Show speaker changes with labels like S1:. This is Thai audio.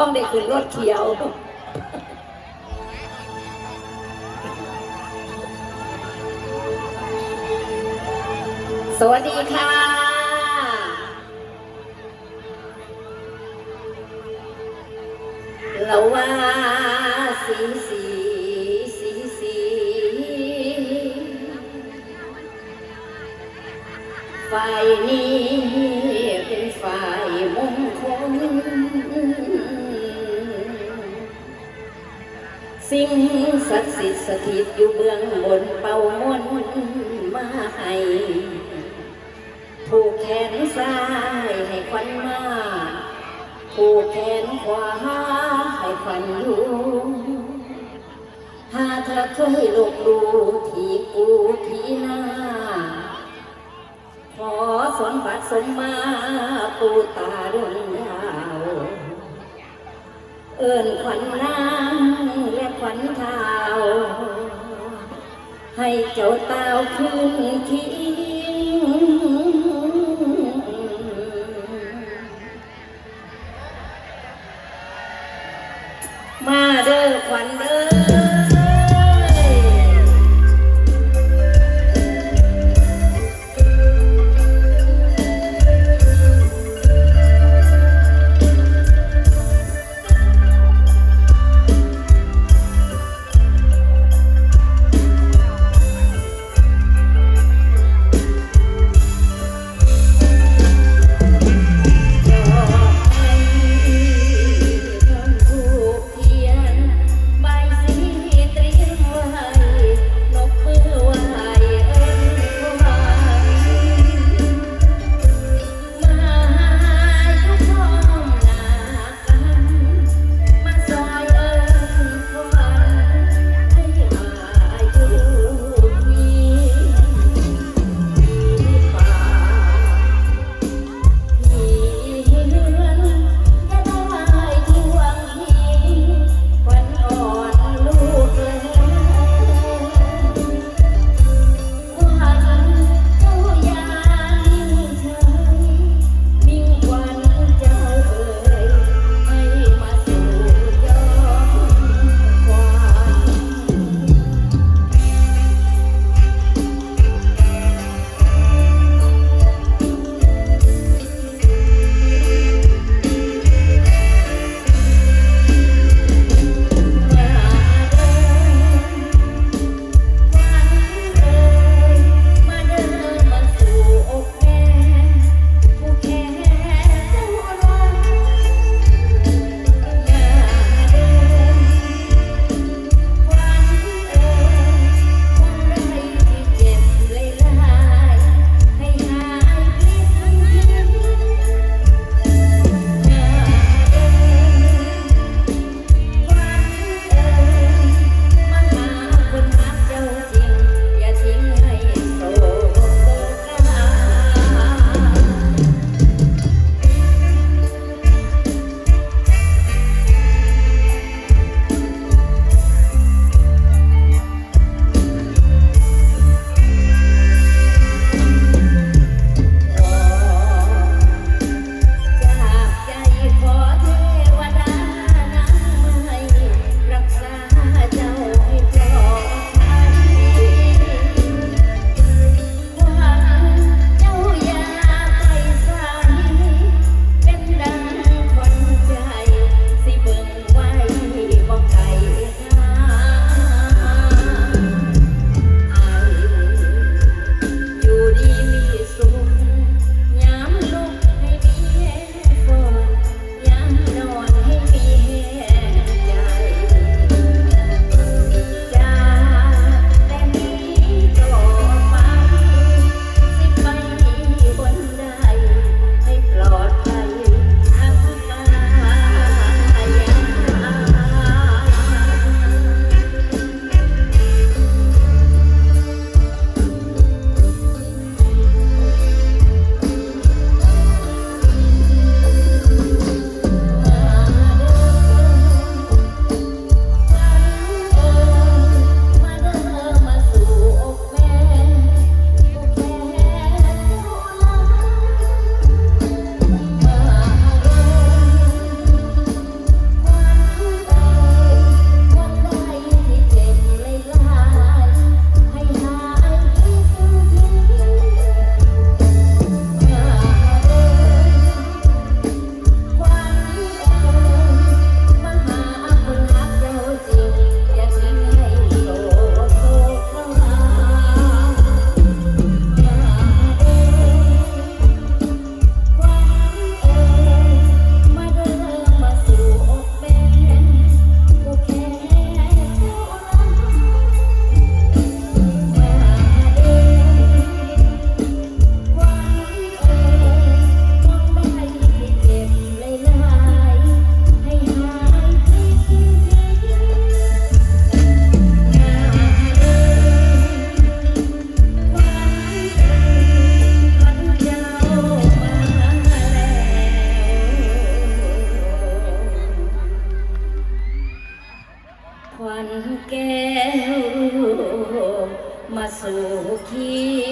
S1: ห้องได้ขึ้นรถเขียว สวัสดีค่ะ เราว่าสีสีสีสีฝ่ายนี้เป็นฝ่ายมงคล สิ่งศักดิ์สิทธิ์สถิตอยู่เบื้องบนเป่ามนมาให้ผูกแขนซ้ายให้ควันมาผูกแขนขวาให้ควันอยู่หาเธอเคยลบดูที่กูที่หน้า ขอสวนบัตรสมมาปูตาดวงดาว เอิญขวัญนาง ขวัญเท้าให้เจ้าเต้าขึ้นทิ้งมาเด้อขวัญเด้อานแก้วมาสู่ขี้